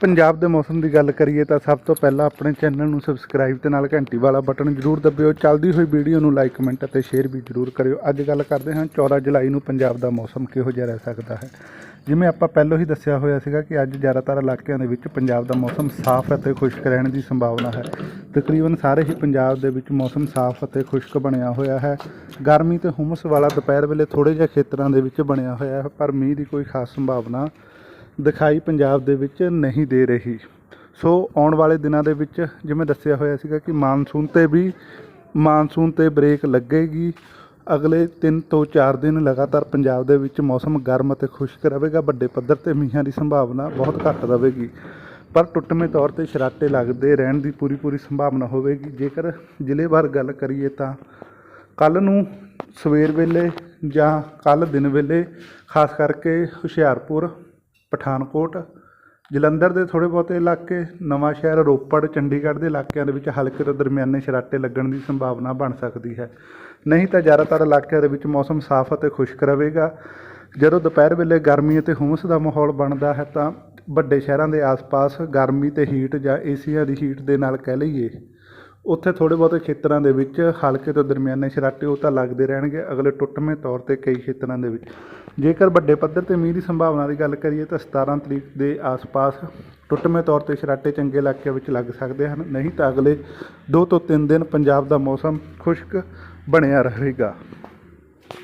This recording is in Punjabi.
ਪੰਜਾਬ ਦੇ ਮੌਸਮ ਦੀ ਗੱਲ ਕਰੀਏ ਤਾਂ ਸਭ ਤੋਂ ਪਹਿਲਾਂ ਆਪਣੇ ਚੈਨਲ ਨੂੰ ਸਬਸਕ੍ਰਾਈਬ ਤੇ ਨਾਲ ਘੰਟੀ ਵਾਲਾ ਬਟਨ ਜ਼ਰੂਰ ਦਬਿਓ। ਚੱਲਦੀ ਹੋਈ ਵੀਡੀਓ ਨੂੰ ਲਾਈਕ ਕਮੈਂਟ ਅਤੇ ਸ਼ੇਅਰ ਵੀ ਜ਼ਰੂਰ ਕਰਿਓ। ਅੱਜ ਗੱਲ ਕਰਦੇ ਹਾਂ 14 ਜੁਲਾਈ ਨੂੰ ਪੰਜਾਬ ਦਾ ਮੌਸਮ ਕਿਹੋ ਜਿਹਾ ਰਹਿ ਸਕਦਾ ਹੈ। ਜਿਵੇਂ ਆਪਾਂ ਪਹਿਲਾਂ ਹੀ ਦੱਸਿਆ ਹੋਇਆ ਸੀਗਾ ਕਿ ਅੱਜ ਜ਼ਿਆਦਾਤਰ ਇਲਾਕਿਆਂ ਦੇ ਵਿੱਚ ਪੰਜਾਬ ਦਾ ਮੌਸਮ ਸਾਫ਼ ਅਤੇ ਖੁਸ਼ਕ ਰਹਿਣ ਦੀ ਸੰਭਾਵਨਾ ਹੈ। ਤਕਰੀਬਨ ਸਾਰੇ ਹੀ ਪੰਜਾਬ ਦੇ ਵਿੱਚ ਮੌਸਮ ਸਾਫ਼ ਅਤੇ ਖੁਸ਼ਕ ਬਣਿਆ ਹੋਇਆ ਹੈ। ਗਰਮੀ ਤੇ ਹੁਮਸ ਵਾਲਾ ਦੁਪਹਿਰ ਵੇਲੇ ਥੋੜੇ ਜਿਹੇ ਖੇਤਰਾਂ ਦੇ ਵਿੱਚ ਬਣਿਆ ਹੋਇਆ ਹੈ, ਪਰ ਮੀਂਹ ਦੀ ਕੋਈ ਖਾਸ ਸੰਭਾਵਨਾ ਦਿਖਾਈ ਪੰਜਾਬ ਦੇ ਵਿੱਚ ਨਹੀਂ ਦੇ ਰਹੀ। ਸੋ ਆਉਣ ਵਾਲੇ ਦਿਨਾਂ ਦੇ ਵਿੱਚ ਜਿਵੇਂ ਦੱਸਿਆ ਹੋਇਆ ਸੀਗਾ ਕਿ ਮਾਨਸੂਨ ਤੇ ਵੀ ਮਾਨਸੂਨ ਤੇ ਬ੍ਰੇਕ ਲੱਗੇਗੀ। ਅਗਲੇ 3 ਤੋਂ 4 ਦਿਨ ਲਗਾਤਾਰ ਪੰਜਾਬ ਦੇ ਵਿੱਚ ਮੌਸਮ ਗਰਮ ਅਤੇ ਖੁਸ਼ਕ ਰਹੇਗਾ। ਵੱਡੇ ਪੱਧਰ ਤੇ ਮੀਂਹਾਂ ਦੀ ਸੰਭਾਵਨਾ ਬਹੁਤ ਘੱਟ ਰਹੇਗੀ। ਪਰ ਟੁੱਟਵੇਂ ਤੌਰ ਤੇ ਸ਼ਰਾਟੇ ਲੱਗਦੇ ਰਹਿਣ ਦੀ ਪੂਰੀ ਪੂਰੀ ਸੰਭਾਵਨਾ ਹੋਵੇਗੀ। ਜੇਕਰ ਜ਼ਿਲ੍ਹੇ ਵਾਰ ਗੱਲ ਕਰੀਏ ਤਾਂ ਕੱਲ ਨੂੰ ਸਵੇਰ ਵੇਲੇ ਜਾਂ ਕੱਲ ਦਿਨ ਵੇਲੇ, ਖਾਸ ਕਰਕੇ ਹੁਸ਼ਿਆਰਪੁਰ ਪਠਾਨਕੋਟ, ਜਲੰਧਰ ਦੇ ਥੋੜ੍ਹੇ ਬਹੁਤੇ ਇਲਾਕੇ, ਨਵਾਂ ਸ਼ਹਿਰ ਰੋਪੜ, ਚੰਡੀਗੜ੍ਹ ਦੇ ਇਲਾਕਿਆਂ ਦੇ ਵਿੱਚ ਹਲਕੇ ਤੋਂ ਦਰਮਿਆਨੇ ਸ਼ਰਾਟੇ ਲੱਗਣ ਦੀ ਸੰਭਾਵਨਾ ਬਣ ਸਕਦੀ ਹੈ। ਨਹੀਂ ਤਾਂ ਜ਼ਿਆਦਾਤਰ ਇਲਾਕਿਆਂ ਦੇ ਵਿੱਚ ਮੌਸਮ ਸਾਫ਼ ਅਤੇ ਖੁਸ਼ਕ ਰਹੇਗਾ। ਜਦੋਂ ਦੁਪਹਿਰ ਵੇਲੇ ਗਰਮੀ ਅਤੇ ਹੁਮਸ ਦਾ ਮਾਹੌਲ ਬਣਦਾ ਹੈ ਤਾਂ ਵੱਡੇ ਸ਼ਹਿਰਾਂ ਦੇ ਆਸ-ਪਾਸ ਗਰਮੀ ਤੇ ਹੀਟ ਜਾਂ ਏਸੀਆਂ ਦੀ ਹੀਟ ਦੇ ਨਾਲ ਕਹਿ ਲਈਏ ਉੱਥੇ ਥੋੜ੍ਹੇ ਬਹੁਤੇ ਖੇਤਰਾਂ ਦੇ ਵਿੱਚ ਹਲਕੇ ਤੋਂ ਦਰਮਿਆਨੇ ਸ਼ਰਾਟੇ ਉਹ ਤਾਂ ਲੱਗਦੇ ਰਹਿਣਗੇ, ਅਗਲੇ ਟੁੱਟਵੇਂ ਤੌਰ ਤੇ ਕਈ ਖੇਤਰਾਂ ਦੇ ਵਿੱਚ। ਜੇਕਰ ਵੱਡੇ ਪੱਧਰ ਤੇ ਮੀਂਹ ਦੀ ਸੰਭਾਵਨਾ ਦੀ ਗੱਲ ਕਰੀਏ ਤਾਂ 17 ਤਰੀਕ ਦੇ ਆਸ-ਪਾਸ ਟੁੱਟਵੇਂ ਤੌਰ ਤੇ ਸ਼ਰਾਟੇ ਚੰਗੇ ਇਲਾਕਿਆਂ ਵਿੱਚ ਲੱਗ ਸਕਦੇ ਹਨ। ਨਹੀਂ ਤਾਂ ਅਗਲੇ 2 ਤੋਂ 3 ਦਿਨ ਪੰਜਾਬ ਦਾ ਮੌਸਮ ਖੁਸ਼ਕ ਬਣਿਆ ਰਹੇਗਾ।